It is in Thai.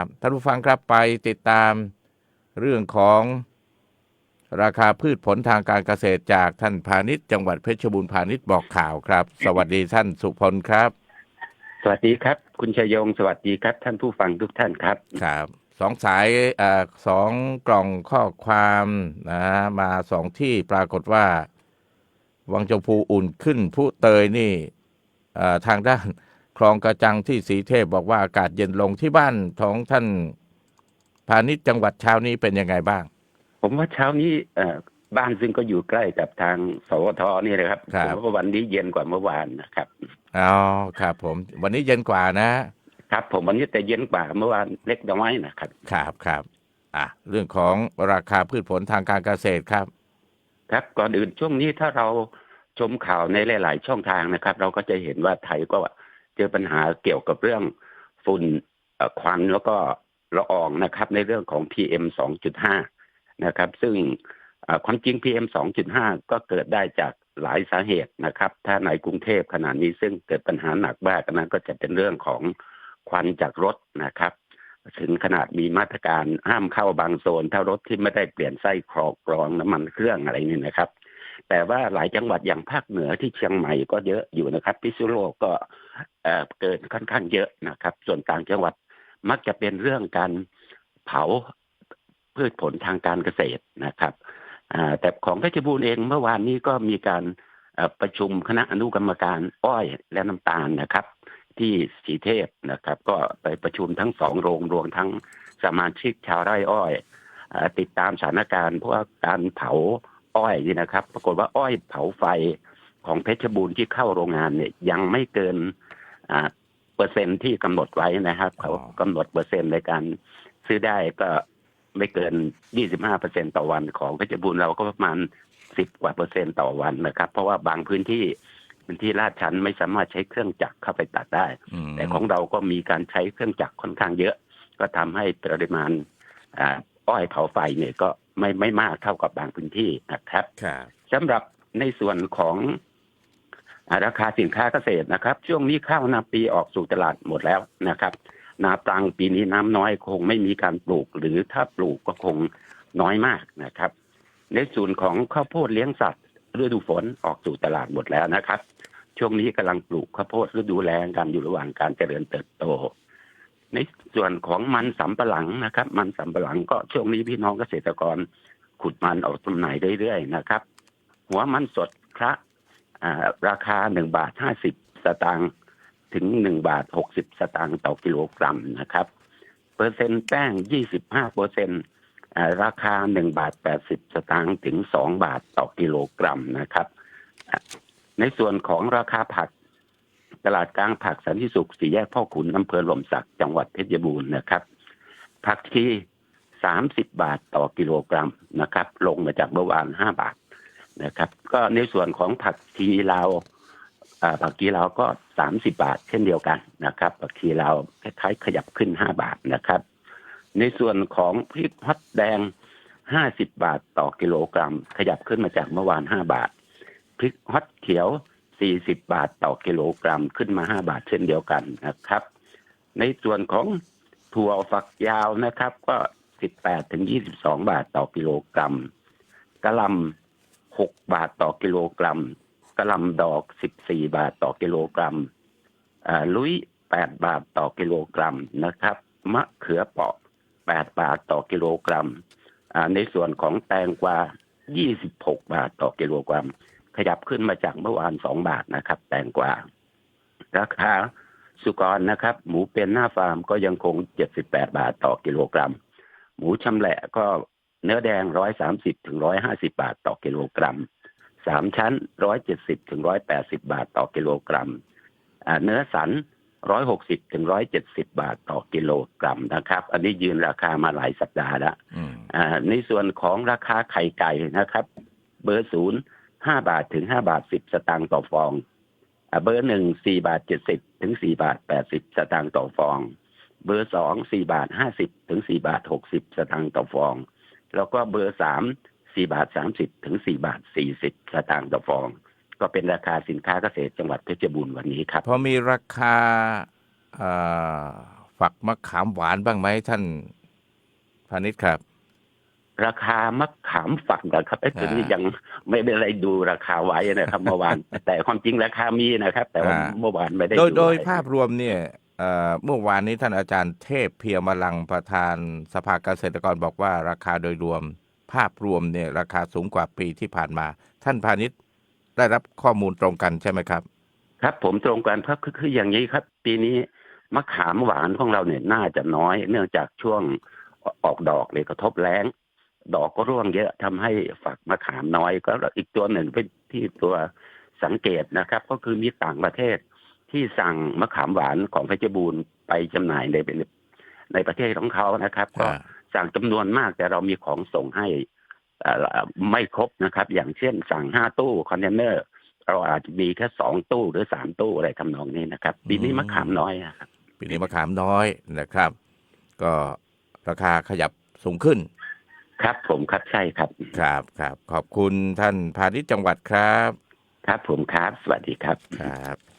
ครับท่านผู้ฟังครับไปติดตามเรื่องของราคาพืชผลทางการเกษตรจากท่านพาณิชย์จังหวัดเพชรบูรณ์พาณิชย์บอกข่าวครับ สวัสดีท่านสุพลครับ สวัสดีครับ คุณชยงสวัสดีครับ ท่านผู้ฟังทุกท่านครับครับสองสายเออสองกล่องข้อความนะมาสองที่ปรากฏว่า วังจมพูอุ่นขึ้นผู้เตยนี่เอ่อทางด้าน คลองกระจังที่สีเทพบอกว่าอากาศเย็นลงที่บ้านของท่านพาณิชย์จังหวัดเช้านี้เป็นยังไงบ้าง ผมว่าเช้านี้เอ่อบ้านซึ่งก็อยู่ใกล้กับทางสวทนี่เลยครับครับผมว่าวันนี้เย็นกว่าเมื่อวานนะครับอ๋อครับ ผม วันนี้เย็นกว่านะ ครับ ผมวันนี้แต่เย็นกว่าเมื่อวานเล็กน้อยนะครับ ครับครับอะเรื่องของราคาพืชผลทางการเกษตรครับ ครับก่อนอื่นช่วงนี้ถ้าเราชมข่าวในหลาย ๆ ช่องทางนะครับ เราก็จะเห็นว่าไทยก็เจอปัญหาเกี่ยวกับเรื่องฝุ่นควันแล้วก็ละอองนะครับ ในเรื่องของ PM 2.5 นะครับ ซึ่งความจริง PM 2.5 ก็เกิดได้จากหลายสาเหตุนะครับ ถ้าในกรุงเทพขณะนี้ซึ่งเกิดปัญหาหนักมากนั้นก็จะเป็นเรื่องของควันจากรถนะครับ ถึงขนาดมีมาตรการห้ามเข้าบางโซน ถ้ารถที่ไม่ได้เปลี่ยนไส้ครอกกรองน้ำมันเครื่องอะไรนี่นะครับ แต่ว่าหลายจังหวัดอย่างภาคเหนือที่เชียงใหม่ก็เยอะอยู่นะครับ พิษณุโลกก็ เเกิดค่อนข้างเยอะนะครับ ส่วนต่างจังหวัดมักจะเป็นเรื่องการเผาพืชผลทางการเกษตรนะครับแต่ของเพชรบูรณ์เองเมื่อวานนี้ก็มีการประชุมคณะอนุกรรมการอ้อยและน้ำตาลนะครับ ที่สีเทพนะครับ ก็ไปประชุมทั้งสองโรงรวมทั้งสมาชิกชาวไร่อ้อยติดตามสถานการณ์เพราะว่าการเผาอ้อยนี่นะครับ ปรากฏว่าอ้อยเผาไฟ ของเพชรบูรณ์ที่เข้าโรงงานเนี่ยยังไม่เกินอ่าเปอร์เซ็นต์ที่กำหนดไว้นะครับอ๋อเขากำหนดเปอร์เซ็นต์ในการซื้อได้ก็ไม่เกิน 25เปอร์เซ็นต์ต่อวันของเพชรบูรณ์เราก็ประมาณ 10 กว่าเปอร์เซ็นต์ต่อวันนะครับ เพราะว่าบางพื้นที่พื้นที่ลาดชันไม่สามารถใช้เครื่องจักรเข้าไปตัดได้อืมแต่ของเราก็มีการใช้เครื่องจักรค่อนข้างเยอะ ก็ทำให้ปริมาณอ่าอ้อยเผาไฟเนี่ยก็ไม่ไม่มากเท่ากับบางพื้นที่นะครับครับสำหรับในส่วนของอา ราคาสินค้าเกษตรนะครับ ช่วงนี้ข้าวนาปีออกสู่ตลาดหมดแล้วนะครับ นาปรังปีนี้น้ำน้อยคงไม่มีการปลูก หรือถ้าปลูกก็คงน้อยมากนะครับ ในส่วนของข้าวโพดเลี้ยงสัตว์ฤดูฝนออกสู่ตลาดหมดแล้วนะครับ ช่วงนี้กำลังปลูกข้าวโพดฤดูแล้งกันอยู่ระหว่างการเจริญเติบโต ในส่วนของมันสำปะหลังนะครับ มันสำปะหลังก็ช่วงนี้พี่น้องเกษตรกรขุดมันออกจำหน่ายเรื่อยๆนะครับ หัวมันสดคระ ราคาหนึ่งบาทห้าสิบสตางค์ถึงหนึ่งบาทหกสิบสตางค์ต่อกิโลกรัมนะครับ เปอร์เซ็นต์แป้งยี่สิบห้าเปอร์เซ็นต์ราคาหนึ่งบาทแปดสิบสตางค์ถึงสองบาทต่อกิโลกรัมนะครับ ในส่วนของราคาผัก ตลาดกลางผักสันติสุขสี่แยกพ่อขุนอำเภอหล่มสักจังหวัดเพชรบูรณ์นะครับ ผักชีสามสิบบาทต่อกิโลกรัมนะครับ ลงมาจากเมื่อวานห้าบาท นะครับ ก็ในส่วนของผักชีลาวผักชีลาวก็สามสิบาท เช่นเดียวกันนะครับ ผักชีลาวคล้ายๆขยับขึ้นห้าบาทนะครับ ในส่วนของพริกฮอตแดงห้าสิบบาทต่อกิโลกรัม ขยับขึ้นมาจากเมื่อวานห้าบาท พริกฮอตเขียวสี่สิบบาทต่อกิโลกรัมขึ้นมาห้าบาทเช่นเดียวกันนะครับ ในส่วนของถั่วฝักยาวนะครับ ก็สิบแปดถึงยี่สิบสองบาทต่อกิโลกรัมกะหล่ำ หกบาทต่อกิโลกรัมกะลำดอกสิบาทต่อกิโลกรัมลุยแปดบาทต่อกิโลกรัมนะครับ มะเขือเปราะแปดบาทต่อกิโลกรัมในส่วนของแตงกวายี่สิบหกบาทต่อกิโลกรัม ขยับขึ้นมาจากเมื่อวานสองบาทนะครับ แตงกวา ราคาสุกรนะครับ หมูเป็นหน้าฟาร์มก็ยังคงเจ็ดสิบแปดบาทต่อกิโลกรัม หมูชำแหละก็ เนื้อแดงร้อยสามสิบถึงร้อยห้าสิบาทต่อกิโลกรัมสามชั้นร้อยเจ็ดสิบถึงร้อยแปดสิบาทต่อกิโลกรัมอ่าเนื้อสันร้อยหกสิบถึงร้อยเจ็ดสิบาทต่อกิโลกรัมนะครับ อันนี้ยืนราคามาหลายสัปดาห์แล้วอืมอ่าในส่วนของราคาไข่ไก่นะครับ เบอร์ศูนย์ห้าบาทถึงห้าบาทสิบสตางค์ต่อฟองอ่าเบอร์หนึ่งสี่บาทเจ็ดสิบถึงสี่บาทแปดสิบสตางค์ต่อฟอง เบอร์สองสี่บาทห้าสิบถึงสี่บาทหกสิบสตางค์ต่อฟอง แล้วก็เบอร์สามสี่บาทสามสิบถึงสี่บาทสี่สิบสตางค์ต่อฟอง ก็เป็นราคาสินค้าเกษตรจังหวัดเพชรบูรณ์วันนี้ครับ พอมีราคาเอ่อฝักมะขามหวานบ้างไหมท่านพาณิชย์ครับ ราคามะขามฝักนะครับไอ้ตัวนี้อ่ายัยังไม่ได้เลยดูราคาไว้นะครับเมื่อวาน แต่ความจริงราคามีนะครับ แต่ว่าอ่าเมื่อวานไม่ได้โดยโดยไว้ภาพรวมเนี่ย เมื่อวานนี้ท่านอาจารย์เทพเพียรมลังประธานสภาเกษตรกรบอกว่าราคาโดยรวม ภาพรวมเนี่ยราคาสูงกว่าปีที่ผ่านมา ท่านพาณิชย์ได้รับข้อมูลตรงกันใช่ไหมครับ ครับผมตรงกันเพราะคือคืออย่างนี้ครับ ปีนี้มะขามหวานของเราเนี่ยน่าจะน้อย เนื่องจากช่วงออกดอกเลยกระทบแรงดอกก็ร่วงเยอะทำให้ฝักมะขามน้อยก็อีกตัวหนึ่งเป็นที่ตัวสังเกตนะครับ ก็คือมีต่างประเทศ ที่สั่งมะขามหวานของเพชรบูรณ์ไปจำหน่ายในเป็นในประเทศของเขานะครับ ก็อ่าสั่งจำนวนมากแต่เรามีของส่งให้เอ่อไม่ครบนะครับ อย่างเช่นสั่งห้าตู้คอนเทนเนอร์เราอาจจะมีแค่สองตู้หรือสามตู้อะไรทำนองนี้นะครับปีนี้อืมมะขามน้อยอะครับปีนี้มะขามน้อยนะครับ ก็ราคาขยับสูงขึ้น ครับผมครับใช่ครับ ครับครับขอบคุณท่านพาณิชย์จังหวัดครับ ครับผมครับ สวัสดีครับครับ